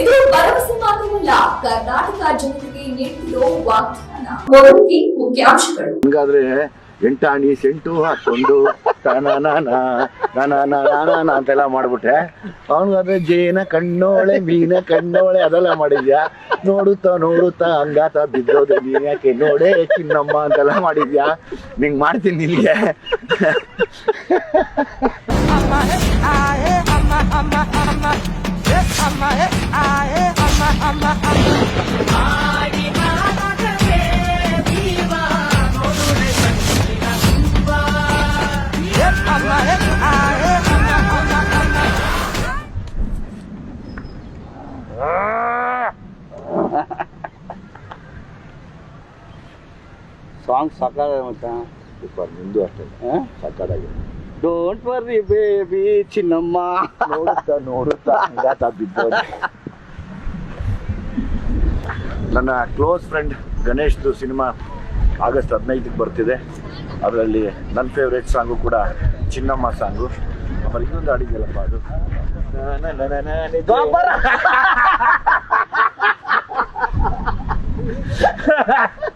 ಇದು ಭರವಸೆ ಮಾತ್ರವಲ್ಲ ಕರ್ನಾಟಕ ಜನತೆಗೆ ನೀಡಿರೋ ವಾಗ್ದಾನ. ಮೊದಲಿಗೆ ಮುಖ್ಯಾಂಶಗಳು. ಹಂಗಾದ್ರೆ ಎಂಟಾಣಿ ಸೆಂಟು ಹಾಕೊಂಡು ಅಂತೆಲ್ಲ ಮಾಡ್ಬಿಟ್ಟೆ ಅವನಿಗಾದ್ರೆ ಜೇನ ಕಣ್ಣೋಳೆ ಮೀನ ಕಣ್ಣೋಳೆ ಅದೆಲ್ಲ ಮಾಡಿದ್ಯಾ? ನೋಡುತ್ತಾ ನೋಡುತ್ತಾ ಹಂಗಾತ ಬಿದ್ದೋದೆ ನೀನ್ ಯಾಕೆ? ನೋಡೆ ಚಿನ್ನಮ್ಮ ಅಂತೆಲ್ಲ ಮಾಡಿದ್ಯಾ? ನಿಂಗ್ ಮಾಡ್ತೀನಿ ನಿನ್ಗೆ. ಮತ್ತ. ಸೂಪರ್ ನಿಂದು ಅಷ್ಟೇ. ಸಾಕಾಗಿ ಡೋಂಟ್ ವರ್ರಿ ಬೇಬಿ ಚಿನ್ನಮ್ಮ. ನೋಡುತ್ತಾ ನೋಡುತ್ತಾ ಹಂಗಾತ ಬಿದ್ದೋದೆ ನನ್ನ ಕ್ಲೋಸ್ ಫ್ರೆಂಡ್ ಗಣೇಶ್ದು ಸಿನಿಮಾ ಆಗಸ್ಟ್ ಹದಿನೈದಕ್ಕೆ ಬರ್ತಿದೆ. ಅದರಲ್ಲಿ ನನ್ನ ಫೇವ್ರೇಟ್ ಸಾಂಗು ಕೂಡ ಚಿನ್ನಮ್ಮ ಸಾಂಗು ಆಮೇಲೆ ಇನ್ನೊಂದು ಆಡಿದ್ಯಲ್ಲಪ್ಪ ಅದು? ನಿದ್ರೆ.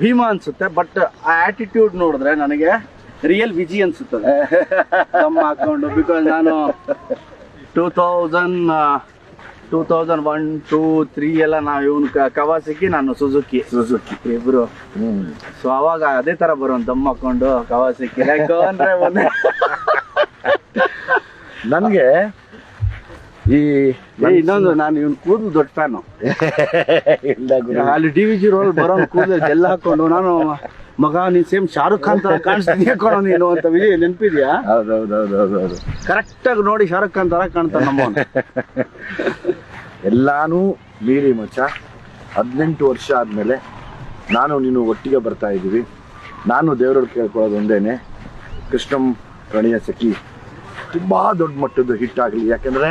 ಭೀಮ ಅನ್ಸುತ್ತೆ ಬಟ್ ಆ ಆಟಿಟ್ಯೂಡ್ ನೋಡಿದ್ರೆ ನನಗೆ ರಿಯಲ್ ವಿಜಿ ಅನ್ಸುತ್ತದೆ. ತಮ್ಮ ಹಾಕೊಂಡು ಬಿಕಾಸ್ ನಾನು two thousand two thousand one two three ಎಲ್ಲ ನಾವು ಇವನು ಕವಾಸಿಕಿ ನಾನು ಸುಜುಕಿ ಸುಜುಕಿ ಇಬ್ರು. ಸೊ ಅವಾಗ ಅದೇ ತರ ಬರೋ ದಮ್ ಹಾಕೊಂಡು ಕವಾಸಕಿ ನನಗೆ ನನ್ಗೆ ಈ ಇನ್ನೊಂದು ನಾನು ಇವ್ನ ಕೂದಲು ದೊಡ್ಡ ಫ್ಯಾನು ಅಲ್ಲಿ ಡಿ ವಿ ಜಿ ರೋಲ್ ಬರೋ ಕೂದಲು ಜೆಲ್ಲ ಹಾಕೊಂಡು ನಾನು ಮಗ ನೀನ್ ಸೇಮ್ ಶಾರುಖ್ ಖಾನ್ ತರ ಕಾಣಿಸ್ತೀನಿ ಕಣೋ ನೀನು ಅಂತ ವಿಜಯ್ ನೆನಪಿದ್ಯಾ? ಹೌದೌದೌದೌದೌದು. ಕರೆಕ್ಟ್ ಆಗಿ ನೋಡಿ ಶಾರುಖ್ ಖಾನ್ ತರ ಕಾಣ್ತಾನೆ ನಮ್ಮ ಎಲ್ಲಾನು ಮೀರಿ ಮಚ್ಚ. ಹದಿನೆಂಟು ವರ್ಷ ಆದಮೇಲೆ ನಾನು ನೀನು ಒಟ್ಟಿಗೆ ಬರ್ತಾ ಇದ್ದೀವಿ. ನಾನು ದೇವರಲ್ಲಿ ಕೇಳ್ಕೊಳ್ಳೋದು ಒಂದೇನೆ. ಕೃಷ್ಣಂ ಪ್ರಣಯ ಸಖಿ ತುಂಬ ದೊಡ್ಡ ಮಟ್ಟದ ಹಿಟ್ ಆಗಲಿ. ಯಾಕೆಂದರೆ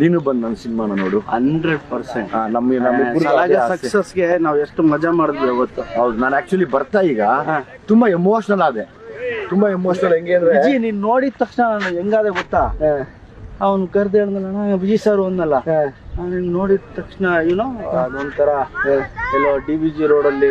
ನೀನು ಬಂದು ನನ್ನ ಸಿನಿಮಾನ ನೋಡು. Hundred percent. ಅದೇ ಆಸೆ. ಸಕ್ಸಸ್ಗೆ ನಾವು ಎಷ್ಟು ಮಜಾ ಮಾಡಿದ್ವಿ ಅವತ್ತು. ಹೌದು ನಾನು ಆಕ್ಚುಲಿ ಬರ್ತಾ ಈಗ ತುಂಬಾ ಎಮೋಷನಲ್ ಆದೆ. ತುಂಬಾ ಎಮೋಷನಲ್ ಹೆಂಗೆ ಅಂದ್ರೆ ವಿಜಿ ನೀನ್ ನೋಡಿದ ತಕ್ಷಣ ನಾನು ಹೆಂಗಾದೆ ಗೊತ್ತಾ? ಅವ್ನು ಕರ್ದ ಹೇಳ್ದಲ್ಲ ವಿಜಿ ಸರ್ ಒಂದಲ್ಲ. ನಾನು ನೋಡಿದ ತಕ್ಷಣ ಏನೋ ಅದೊಂಥರ ಎಲ್ಲೋ ಡಿ ಬಿ ಜಿ ರೋಡಲ್ಲಿ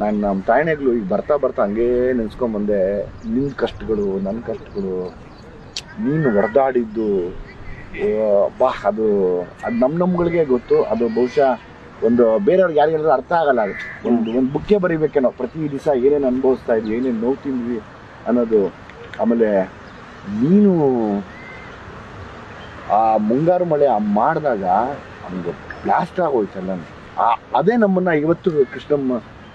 ನಾನು ನಮ್ಮ ತಾಯಣೆಗಳು ಈಗ ಬರ್ತಾ ಬರ್ತಾ ಹಂಗೇ ನೆನೆಸ್ಕೊಂಬಂದೆ ನಿನ್ನ ಕಷ್ಟಗಳು ನನ್ನ ಕಷ್ಟಗಳು ನೀನು ಹೊಡೆದಾಡಿದ್ದು ಬಾ ಅದು ಅದು ನಮ್ಮ ನಮ್ಗಳಿಗೆ ಗೊತ್ತು ಅದು ಬಹುಶಃ ಒಂದು ಬೇರೆಯವ್ರಿಗೆ ಯಾರಿಗಾದ್ರೂ ಅರ್ಥ ಆಗಲ್ಲ ಅದು. ಒಂದು ಒಂದು ಬುಕ್ಕೆ ಬರಿಬೇಕೇನೋ ಪ್ರತಿ ದಿವಸ ಏನೇನು ಅನುಭವಿಸ್ತಾ ಇದ್ವಿ ಏನೇನು ನೋವು ತಿಂದ್ವಿ ಅನ್ನೋದು. ಆಮೇಲೆ ನೀನು ಆ ಮುಂಗಾರು ಮಳೆ ಆ ಮಾಡಿದಾಗ ನಮ್ಗೆ ಬ್ಲಾಸ್ಟ್ ಆಗೋಯ್ತಲ್ಲ. ಆ ಅದೇ ನಮ್ಮನ್ನು ಇವತ್ತು ಕೃಷ್ಣಮ್ಮ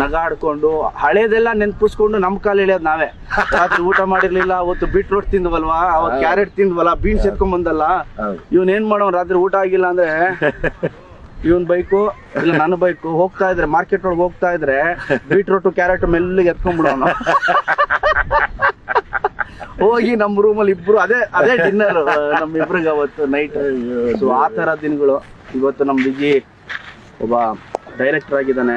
ನಗಾಡ್ಕೊಂಡು ಹಳೇದೆಲ್ಲ ನೆನ್ಪಿಸ್ಕೊಂಡು ನಮ್ ಕಾಲ ಇಳಿಯೋದು ನಾವೇ. ರಾತ್ರಿ ಊಟ ಮಾಡಿರ್ಲಿಲ್ಲ ಅವತ್ತು ಬೀಟ್ರೂಟ್ ತಿಂದ್ವಲ್ವಾ ಅವತ್ತು ಕ್ಯಾರೆಟ್ ತಿಂದ್ವಲ್ಲ ಬೀನ್ಸ್ ಎತ್ಕೊಂಡ್ ಬಂದಲ್ಲ ಇವನ್ ಏನ್ ಮಾಡೋ ರಾತ್ರಿ ಊಟ ಆಗಿಲ್ಲ ಅಂದ್ರೆ? ಇವನ್ ಬೈಕು ಇಲ್ಲ ನನ್ನ ಬೈಕು ಹೋಗ್ತಾ ಇದ್ರೆ ಮಾರ್ಕೆಟ್ ಒಳಗೆ ಹೋಗ್ತಾ ಇದ್ರೆ ಬೀಟ್ರೋಟ್ ಕ್ಯಾರೆಟ್ ಮೆಲ್ಲಿಗೆ ಎತ್ಕೊಂಡ್ಬಿಡೋಣ ಹೋಗಿ ನಮ್ ರೂಮಲ್ಲಿ ಇಬ್ರು ಅದೇ ಅದೇ ಡಿನ್ನರ್ ನಮ್ ಇಬ್ರಿಗೆ ಅವತ್ತು ನೈಟ್ ಸೊ ಆ ತರ ದಿನಗಳು. ಇವತ್ತು ನಮ್ ಬಿಜಿ ಒಬ್ಬ ಡೈರೆಕ್ಟರ್ ಆಗಿದ್ದಾನೆ.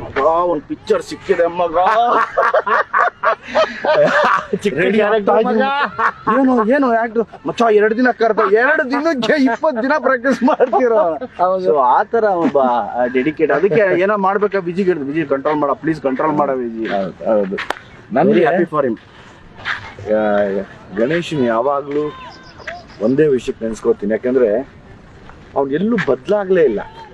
ಮಗ ಒಂದು ಪಿಕ್ಚರ್ ಸಿಕ್ಕಿದೆ ಮಗ. ಏನು ಏನು ಆಕ್ಟರ್ ಮಚ್ಚ ಎರಡು ದಿನ ಕರ್ತ ಎರಡು ದಿನಕ್ಕೆ ಇಪ್ಪತ್ತು ದಿನ ಪ್ರಾಕ್ಟೀಸ್ ಮಾಡ್ತಿರೋ? ಆತರ ಆ ತರ ಒಬ್ಬ ಡೆಡಿಕೇಟ್ ಅದಕ್ಕೆ ಏನೋ ಮಾಡ್ಬೇಕಾ ಬಿಜಿ ಹಿಡಿದು ಬಿಜಿ ಕಂಟ್ರೋಲ್ ಮಾಡ ಪ್ಲೀಸ್ ಕಂಟ್ರೋಲ್ ಮಾಡ ಬಿಜಿ. ಹೌದು ನನಗೆ ಹ್ಯಾಪಿ ಫಾರ್ ಹಿಮ್ ಗಣೇಶನ್ ಯಾವಾಗಲೂ ಒಂದೇ ವಿಷಯಕ್ಕೆ ನೆನೆಸ್ಕೋತೀನಿ. ಯಾಕಂದ್ರೆ ಅವ್ನು ಎಲ್ಲೂ ಬದಲಾಗ್ಲೇ ಇಲ್ಲ.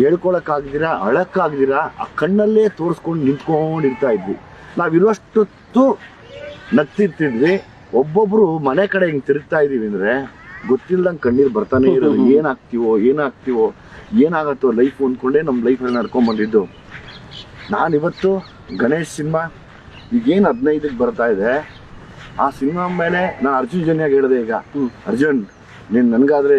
ಹೇಳ್ಕೊಳಕ್ಕಾಗ್ದಿರ ಅಳಕ್ಕಾಗ್ದಿರ ಆ ಕಣ್ಣಲ್ಲೇ ತೋರಿಸ್ಕೊಂಡು ನಿಂತ್ಕೊಂಡು ಇರ್ತಾ ಇದ್ವಿ. ನಾವಿರುವಷ್ಟೊತ್ತು ನಗ್ತಿರ್ತಿದ್ವಿ. ಒಬ್ಬೊಬ್ರು ಮನೆ ಕಡೆ ಹಿಂಗೆ ತಿರುಗ್ತಾ ಇದೀವಿ ಅಂದ್ರೆ ಗೊತ್ತಿಲ್ದಂಗೆ ಕಣ್ಣೀರು ಬರ್ತಾನೆ ಇರೋದು. ಏನಾಗ್ತೀವೋ ಏನಾಗ್ತೀವೋ ಏನಾಗತ್ತೋ ಲೈಫ್ ಅಂದ್ಕೊಂಡೇ ನಮ್ಮ ಲೈಫಲ್ಲಿ ನಡ್ಕೊಂಡ್ಬಂದಿದ್ದು ನಾನಿವತ್ತು ಗಣೇಶ್ ಸಿನಿಮಾ ಈಗೇನು ಹದಿನೈದಕ್ಕೆ ಬರ್ತಾ ಇದೆ. ಆ ಸಿನಿಮಾ ಮೇಲೆ ನಾನು ಅರ್ಜುನ್ ಜನ್ಯಾಗ ಹೇಳಿದೆ ಈಗ. ಅರ್ಜುನ್ ನೀನು ನನ್ಗಾದ್ರೆ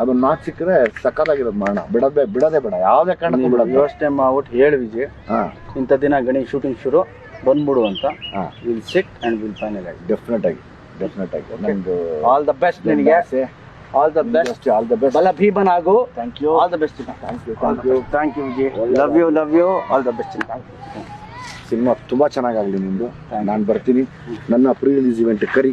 ಅದನ್ನ ನಾಟ್ ಸಿಕ್ಕರೆ ಸಕ್ಕತ್ತಾಗಿರೋದು ಮರಣ. ಬಿಡದೆ ಬಿಡದೆ ಬೇಡ. ಯಾವುದೇ ಕಾರಣಕ್ಕೂ ಬಿಡ ವ್ಯವಸ್ಥೆ ಮಾಡ್ಬಿಟ್ಟು ಹೇಳಿ ವಿಜಯ್. ಹಾಂ. ಇಂಥ ದಿನ ಗಣಿ ಶೂಟಿಂಗ್ ಶುರು ಬಂದ್ಬಿಡು ಅಂತ. ಹಾಂ. Will sit and will final ಆಗಿ ಡೆಫಿನೆಟ್ ಆಗಿ. ಡೆಫಿನೆಟ್ ಆಗಿ ನಂದು ಆಲ್ ದ ಬೆಸ್ಟ್ ನಿನಗೆ. All the best all the best ಬಲ ಭೀಮನ್ ಆಗು thank you all the best thank you thank you thank you Vijay love you love you all the best thank you cinema ತುಂಬಾ ಚೆನ್ನಾಗಾಗಲಿ ನಿಂದು ನಾನು ಬರ್ತೀನಿ. ನನ್ನ ಪ್ರೀ ರಿಲೀಸ್ ಇವೆಂಟ್ ಕರಿ.